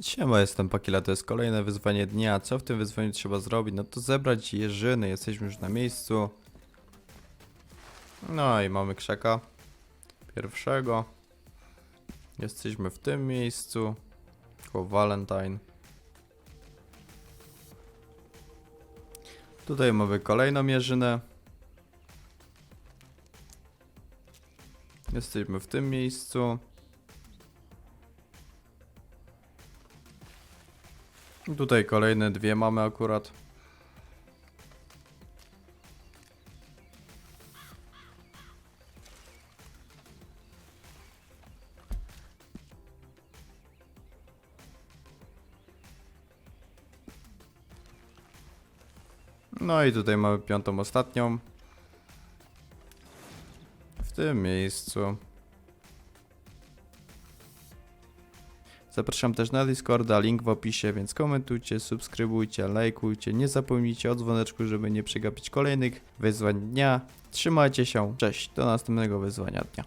Siema, jestem Pakila, to jest kolejne wyzwanie dnia. Co w tym wyzwaniu trzeba zrobić? No to zebrać jeżyny, jesteśmy już na miejscu. No i mamy krzaka pierwszego. Jesteśmy w tym miejscu. Koło Valentine. Tutaj mamy kolejną jeżynę. Jesteśmy w tym miejscu. Tutaj kolejne dwie mamy akurat. No i tutaj mamy piątą, ostatnią. W tym miejscu. Zapraszam też na Discorda, link w opisie, więc komentujcie, subskrybujcie, lajkujcie. Nie zapomnijcie o dzwoneczku, żeby nie przegapić kolejnych wyzwań dnia. Trzymajcie się, cześć, do następnego wyzwania dnia.